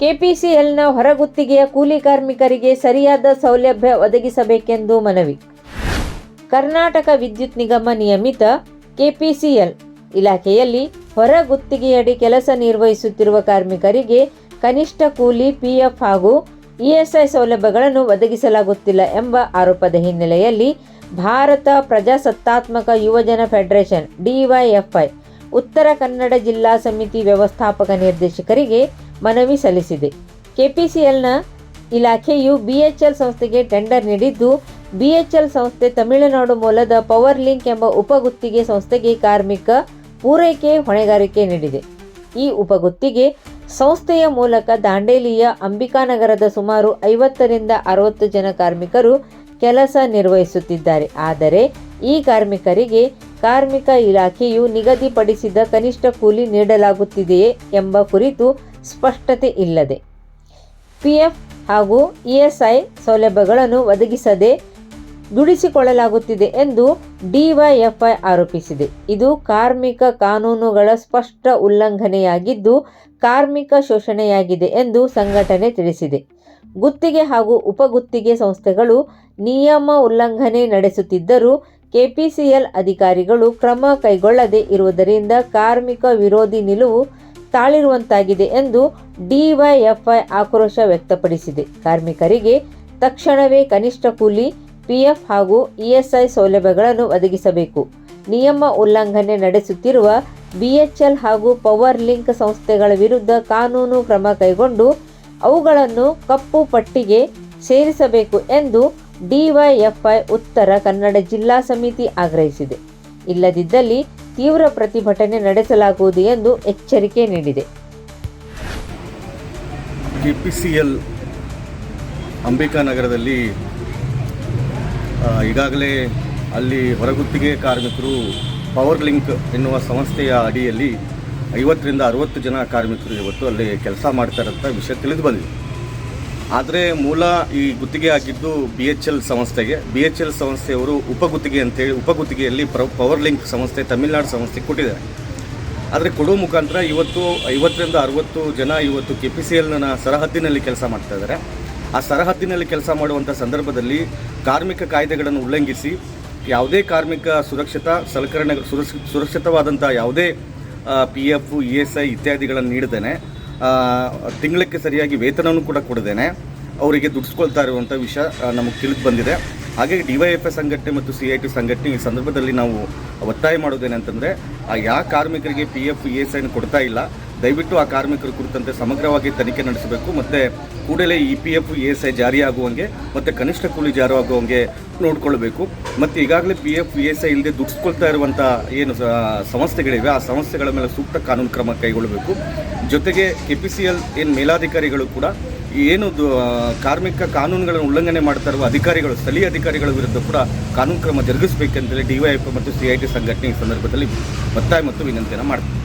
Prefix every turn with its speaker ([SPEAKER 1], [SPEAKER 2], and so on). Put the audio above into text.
[SPEAKER 1] ಕೆಪಿಸಿಎಲ್ನ ಹೊರಗುತ್ತಿಗೆಯ ಕೂಲಿ ಕಾರ್ಮಿಕರಿಗೆ ಸರಿಯಾದ ಸೌಲಭ್ಯ ಒದಗಿಸಬೇಕೆಂದು ಮನವಿ. ಕರ್ನಾಟಕ ವಿದ್ಯುತ್ ನಿಗಮ ನಿಯಮಿತ ಕೆಪಿಸಿಎಲ್ ಇಲಾಖೆಯಲ್ಲಿ ಹೊರಗುತ್ತಿಗೆಯಡಿ ಕೆಲಸ ನಿರ್ವಹಿಸುತ್ತಿರುವ ಕಾರ್ಮಿಕರಿಗೆ ಕನಿಷ್ಠ ಕೂಲಿ, ಪಿಎಫ್ ಹಾಗೂ ಇಎಸ್ಐ ಸೌಲಭ್ಯಗಳನ್ನು ಒದಗಿಸಲಾಗುತ್ತಿಲ್ಲ ಎಂಬ ಆರೋಪದ ಹಿನ್ನೆಲೆಯಲ್ಲಿ ಭಾರತ ಪ್ರಜಾಸತ್ತಾತ್ಮಕ ಯುವಜನ ಫೆಡರೇಷನ್, ಡಿವೈಎಫ್ಐ, ಉತ್ತರ ಕನ್ನಡ ಜಿಲ್ಲಾ ಸಮಿತಿ ವ್ಯವಸ್ಥಾಪಕ ನಿರ್ದೇಶಕರಿಗೆ ಮನವಿ ಸಲ್ಲಿಸಿದೆ. ಕೆಪಿಸಿಎಲ್ನ ಇಲಾಖೆಯು ಬಿಎಚ್ಎಲ್ ಸಂಸ್ಥೆಗೆ ಟೆಂಡರ್ ನೀಡಿದ್ದು, ಬಿಎಚ್ಎಲ್ ಸಂಸ್ಥೆ ತಮಿಳುನಾಡು ಮೂಲದ ಪವರ್ ಲಿಂಕ್ ಎಂಬ ಉಪಗುತ್ತಿಗೆ ಸಂಸ್ಥೆಗೆ ಕಾರ್ಮಿಕ ಪೂರೈಕೆ ಹೊಣೆಗಾರಿಕೆ ನೀಡಿದೆ. ಈ ಉಪಗುತ್ತಿಗೆ ಸಂಸ್ಥೆಯ ಮೂಲಕ ದಾಂಡೇಲಿಯ ಅಂಬಿಕಾನಗರದ ಸುಮಾರು ಐವತ್ತರಿಂದ ಅರವತ್ತು ಜನ ಕಾರ್ಮಿಕರು ಕೆಲಸ ನಿರ್ವಹಿಸುತ್ತಿದ್ದಾರೆ. ಆದರೆ, ಈ ಕಾರ್ಮಿಕರಿಗೆ ಕಾರ್ಮಿಕ ಇಲಾಖೆಯು ನಿಗದಿಪಡಿಸಿದ ಕನಿಷ್ಠ ಕೂಲಿ ನೀಡಲಾಗುತ್ತಿದೆಯೇ ಎಂಬ ಕುರಿತು ಸ್ಪಷ್ಟತೆ ಇಲ್ಲದೆ. ಪಿಎಫ್ ಹಾಗೂ ಇ ಎಸ್ ಐ ಸೌಲಭ್ಯಗಳನ್ನು ಒದಗಿಸದೆ ದುಡಿಸಿಕೊಳ್ಳಲಾಗುತ್ತಿದೆ ಎಂದು ಡಿವೈಎಫ್ಐ ಆರೋಪಿಸಿದೆ. ಇದು ಕಾರ್ಮಿಕ ಕಾನೂನುಗಳ ಸ್ಪಷ್ಟ ಉಲ್ಲಂಘನೆಯಾಗಿದ್ದು, ಕಾರ್ಮಿಕ ಶೋಷಣೆಯಾಗಿದೆ ಎಂದು ಸಂಘಟನೆ ತಿಳಿಸಿದೆ. ಗುತ್ತಿಗೆ ಹಾಗೂ ಉಪಗುತ್ತಿಗೆ ಸಂಸ್ಥೆಗಳು ನಿಯಮ ಉಲ್ಲಂಘನೆ ನಡೆಸುತ್ತಿದ್ದರೂ, ಕೆಪಿಸಿಎಲ್ ಅಧಿಕಾರಿಗಳು ಕ್ರಮ ಕೈಗೊಳ್ಳದೆ ಇರುವುದರಿಂದ ಕಾರ್ಮಿಕ ವಿರೋಧಿ ನಿಲುವು ತಾಳಿರುವಂತಾಗಿದೆ ಎಂದು ಡಿವೈಎಫ್ಐ ಆಕ್ರೋಶ ವ್ಯಕ್ತಪಡಿಸಿದೆ. ಕಾರ್ಮಿಕರಿಗೆ ತಕ್ಷಣವೇ ಕನಿಷ್ಠ ಕೂಲಿ, ಪಿಎಫ್ ಹಾಗೂ ಇಎಸ್ಐ ಸೌಲಭ್ಯಗಳನ್ನು ಒದಗಿಸಬೇಕು. ನಿಯಮ ಉಲ್ಲಂಘನೆ ನಡೆಸುತ್ತಿರುವ ಬಿಎಚ್ಎಲ್ ಹಾಗೂ ಪವರ್ ಲಿಂಕ್ ಸಂಸ್ಥೆಗಳ ವಿರುದ್ಧ ಕಾನೂನು ಕ್ರಮ ಕೈಗೊಂಡು ಅವುಗಳನ್ನು ಕಪ್ಪು ಪಟ್ಟಿಗೆ ಸೇರಿಸಬೇಕು ಎಂದು ಡಿವೈಎಫ್ಐ ಉತ್ತರ ಕನ್ನಡ ಜಿಲ್ಲಾ ಸಮಿತಿ ಆಗ್ರಹಿಸಿದೆ. ಇಲ್ಲದಿದ್ದಲ್ಲಿ ತೀವ್ರ ಪ್ರತಿಭಟನೆ ನಡೆಸಲಾಗುವುದು ಎಂದು ಎಚ್ಚರಿಕೆ ನೀಡಿದೆ.
[SPEAKER 2] ಕೆಪಿಸಿಎಲ್ ಅಂಬಿಕಾ ನಗರದಲ್ಲಿ ಈಗಾಗಲೇ ಅಲ್ಲಿ ಹೊರಗುತ್ತಿಗೆ ಕಾರ್ಮಿಕರು ಪವರ್ ಲಿಂಕ್ ಎನ್ನುವ ಸಂಸ್ಥೆಯ ಅಡಿಯಲ್ಲಿ ಐವತ್ತರಿಂದ ಅರವತ್ತು ಜನ ಕಾರ್ಮಿಕರು ಇವತ್ತು ಅಲ್ಲಿ ಕೆಲಸ ಮಾಡ್ತಾರಂತ ವಿಷಯ ತಿಳಿದು ಬಂದಿದೆ. ಆದರೆ ಮೂಲ ಈ ಗುತ್ತಿಗೆ ಆಗಿದ್ದು ಬಿ ಎಚ್ ಎಲ್ ಸಂಸ್ಥೆಗೆ. ಬಿ ಎಚ್ ಎಲ್ ಸಂಸ್ಥೆಯವರು ಉಪಗುತ್ತಿಗೆ ಅಂತೇಳಿ ಉಪಗುತ್ತಿಗೆಯಲ್ಲಿ ಪವರ್ ಲಿಂಕ್ ಸಂಸ್ಥೆ, ತಮಿಳುನಾಡು ಸಂಸ್ಥೆ ಕೊಟ್ಟಿದ್ದಾರೆ. ಆದರೆ ಕೊಡೋ ಮುಖಾಂತರ ಇವತ್ತು ಐವತ್ತರಿಂದ ಅರವತ್ತು ಜನ ಇವತ್ತು ಕೆ ಪಿ ಸಿ ಎಲ್ನ ಸರಹದ್ದಿನಲ್ಲಿ ಕೆಲಸ ಮಾಡ್ತಾ ಇದ್ದಾರೆ. ಆ ಸರಹದ್ದಿನಲ್ಲಿ ಕೆಲಸ ಮಾಡುವಂಥ ಸಂದರ್ಭದಲ್ಲಿ ಕಾರ್ಮಿಕ ಕಾಯ್ದೆಗಳನ್ನು ಉಲ್ಲಂಘಿಸಿ, ಯಾವುದೇ ಕಾರ್ಮಿಕ ಸುರಕ್ಷತಾ, ಸಲಕರಣೆಗಳು ಸುರಕ್ಷ ಸುರಕ್ಷಿತವಾದಂಥ ಯಾವುದೇ P F E S I ಇತ್ಯಾದಿಗಳನ್ನು ನೀಡದೇನೆ ತಿಂಗಳಕ್ಕೆ ಸರಿಯಾಗಿ ವೇತನವನ್ನು ಕೂಡ ಕೊಡದೇನೆ. ಅವರಿಗೆ ದುಡಿಸ್ಕೊಳ್ತಾ ಇರುವಂಥ ವಿಷಯ ನಮಗೆ ತಿಳಿದು ಬಂದಿದೆ. ಹಾಗೆ ಡಿ ವೈ ಎಫ್ ಎಸ್ ಸಂಘಟನೆ ಮತ್ತು ಸಿ ಐ ಟಿ ಸಂಘಟನೆ ಈ ಸಂದರ್ಭದಲ್ಲಿ ನಾವು ಒತ್ತಾಯ ಮಾಡೋದೇನೆ ಅಂತಂದರೆ, ಆ ಯಾವ ಕಾರ್ಮಿಕರಿಗೆ ಪಿ ಎಫ್ ಇ ಎಸ್ ಐನ ಕೊಡ್ತಾ ಇಲ್ಲ. ದಯವಿಟ್ಟು ಆ ಕಾರ್ಮಿಕರ ಕುರಿತಂತೆ ಸಮಗ್ರವಾಗಿ ತನಿಖೆ ನಡೆಸಬೇಕು. ಮತ್ತು ಕೂಡಲೇ E P F E S I ಜಾರಿಯಾಗುವಂಗೆ, ಮತ್ತು ಕನಿಷ್ಠ ಕೂಲಿ ಜಾರಿಯಾಗುವಂಗೆ ನೋಡ್ಕೊಳ್ಬೇಕು. ಮತ್ತು ಈಗಾಗಲೇ P F E S I ಇಲ್ಲದೆ ದುಡಿಸ್ಕೊಳ್ತಾ ಇರುವಂಥ ಏನು ಸಂಸ್ಥೆಗಳಿವೆ ಆ ಸಂಸ್ಥೆಗಳ ಮೇಲೆ ಸೂಕ್ತ ಕಾನೂನು ಕ್ರಮ ಕೈಗೊಳ್ಳಬೇಕು. ಜೊತೆಗೆ ಕೆ ಪಿ ಸಿ ಎಲ್ ಏನು ಮೇಲಾಧಿಕಾರಿಗಳು ಕೂಡ ಏನು ಕಾರ್ಮಿಕ ಕಾನೂನುಗಳನ್ನು ಉಲ್ಲಂಘನೆ ಮಾಡ್ತಾ ಇರುವ ಅಧಿಕಾರಿಗಳು, ಸ್ಥಳೀಯ ಅಧಿಕಾರಿಗಳ ವಿರುದ್ಧ ಕೂಡ ಕಾನೂನು ಕ್ರಮ ಜರುಗಿಸಬೇಕೆಂತೇಳಿ ಡಿ ಮತ್ತು ಸಿ ಐ ಟಿ ಸಂಘಟನೆ ಈ ಸಂದರ್ಭದಲ್ಲಿ ಒತ್ತಾಯ ಮತ್ತು ವಿನಂತಿಯನ್ನು ಮಾಡ್ತಾರೆ